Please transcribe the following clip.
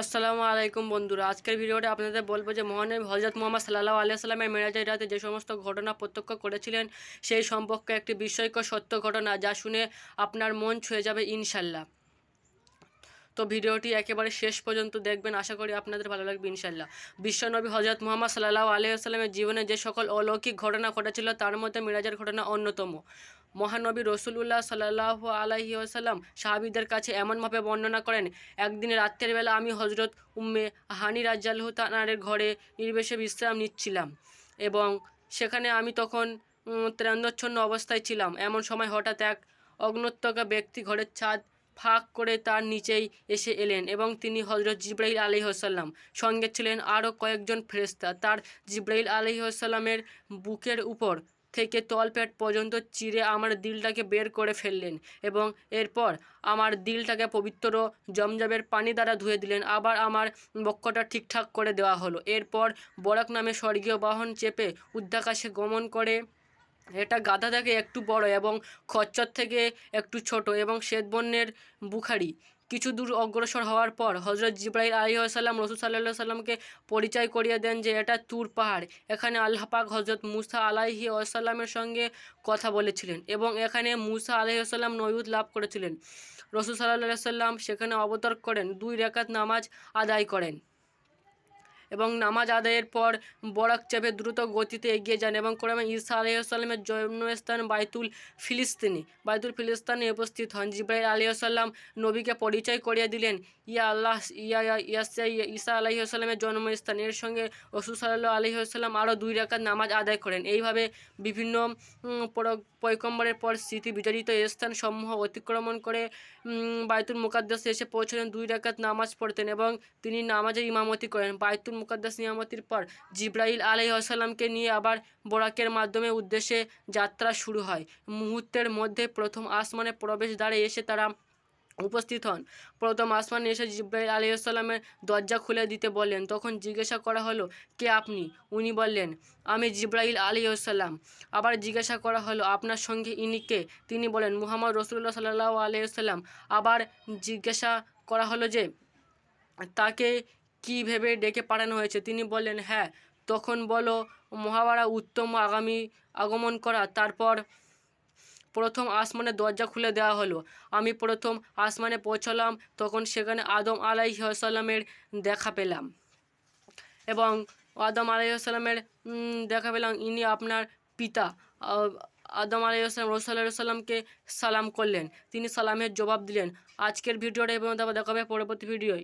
আসসালামু আলাইকুম বন্ধুরা। আজকের ভিডিওটা আপনাদের বলব যে মহানবী হজরত মোহাম্মদ সাল্লাহ আলিয়া সাল্লামের মেরাজের রাতে যে সমস্ত ঘটনা প্রত্যক্ষ করেছিলেন, সেই সম্পর্কে একটি বিস্ময়কর সত্য ঘটনা যা শুনে আপনার মন ছুঁয়ে যাবে ইনশাল্লাহ। তো ভিডিওটি একেবারে শেষ পর্যন্ত দেখবেন, আশা করি আপনাদের ভালো লাগবে ইনশাল্লাহ। বিশ্বনবী হজরত মোহাম্মদ সাল্লাহ আলিয়াস্লামের জীবনে যে সকল অলৌকিক ঘটনা ঘটেছিল, তার মধ্যে মিরাজের ঘটনা অন্যতম। মহানবী রসুল্লাহ সাল্লাহ আলাহি আসাল্লাম সাহাবিদের কাছে এমনভাবে বর্ণনা করেন একদিন রাত্রের বেলা আমি হজরত উম্মে হানি রাজ্জাল্লাহ তানারের ঘরে নির্বেশে বিশ্রাম নিচ্ছিলাম এবং সেখানে আমি তখন ত্রান্দচ্ছন্ন অবস্থায় ছিলাম। এমন সময় হঠাৎ এক অগ্নত্যকা ব্যক্তি ঘরের ছাদ ফাঁক করে তার নিচেই এসে এলেন এবং তিনি হজরত জিব্রাইল আলহিহসাল্লাম সঙ্গে ছিলেন আরও কয়েকজন ফেরেস্তা তার জিব্রাইল আলহিহসাল্লামের বুকের উপর থেকে তলপেট পর্যন্ত চিরে আমার দিলটাকে বের করে ফেললেন এবং এরপর আমার দিলটাকে পবিত্র জমজমের পানি দ্বারা ধুয়ে দিলেন। আবার আমার বক্ষটা ঠিকঠাক করে দেওয়া হলো। এরপর বরাক নামে স্বর্গীয় বাহন চেপে উদ্যাকাশে গমন করে। এটা গাধা থেকে একটু বড় এবং খচ্চর থেকে একটু ছোট এবং শ্বেতবর্ণের বুখারি। কিছু দূর অগ্রসর হওয়ার পর হজরত জিব্রাহিল আলী আসাল্লাম রসুল সাল্লাহ সাল্লামকে পরিচয় করিয়ে দেন যে এটা তুর পাহাড়। এখানে আল্লাহ পাক হজরত মুসা আলাহি আসাল্লামের সঙ্গে কথা বলেছিলেন এবং এখানে মুসা আলহি আসাল্লাম লাভ করেছিলেন। রসুল সাল্লাহ সাল্লাম সেখানে অবতর করেন, দুই রেখাত নামাজ আদায় করেন। এবং নামাজ আদায়ের পর বরাক চেপে দ্রুত গতিতে এগিয়ে যান এবং কোরআমে ঈসা আলাইসাল্লামের জন্মস্থান বাইতুল ফিলিস্তিনি। বাইতুল ফিলিস্তানে উপস্থিত হন। জিব্রাইল আলিয়াসাল্লাম নবীকে পরিচয় করিয়ে দিলেন। ইয়া আল্লাহ ইয়া ইয়া ইয়াসা ইয়া ঈসা আলাইসাল্লামের জন্মস্থান। এর সঙ্গে রসুল সাল্লাহ আলহিহাল্লাম আরও দুই রাকাত নামাজ আদায় করেন। এইভাবে বিভিন্ন উম, পর- স্মৃতি বিজড়িত স্থান সমূহ অতিক্রমণ করে উম, বাইতুল মুকাদ্দাসে এসে পৌঁছলেন। দুই রাকাত নামাজ পড়তেন এবং তিনি নামাজের ইমামতি করেন। বাইতুল মুকাদ্দাস নিয়ামতির পর জিব্রাইল আলাই আসাল্লামকে নিয়ে আবার বোরাকের মাধ্যমে উদ্দেশ্যে যাত্রা শুরু হয়। মুহূর্তের মধ্যে প্রথম আসমানে প্রবেশ দ্বারে এসে তারা উপস্থিত হন। প্রথম আসমানে এসে জিব্রাইল আলী আসসালামের দরজা খুলে দিতে বললেন, তখন জিজ্ঞাসা করা হলো, কে আপনি? উনি বললেন, আমি জিব্রাইল আলী আসসালাম আবার জিজ্ঞাসা করা হলো, আপনার সঙ্গে ইনি কে? তিনি বলেন মুহাম্মদ রসুল্লাহ সাল্লাহ আলিয়াল্লাম আবার জিজ্ঞাসা করা হলো যে, তাকে কি ভেবে ডেকে পাঠানো হয়েছে? তিনি বললেন হ্যাঁ তখন বলো মহাবারা উত্তম আগামী আগমন করা। তারপর প্রথম আসমানের দরজা খুলে দেওয়া হলো। আমি প্রথম আসমানে পৌঁছলাম, তখন সেখানে আদম আলাইসাল্লামের দেখা পেলাম। এবং আদম আলাইসাল্লামের দেখা পেলাম। ইনি আপনার পিতা। আদম আলাইসাল্লাম রসুল্লাহ সাল্লামকে সালাম করলেন। তিনি সালামের জবাব দিলেন। আজকের ভিডিওটা এবং তারপর পরবর্তী ভিডিওয়।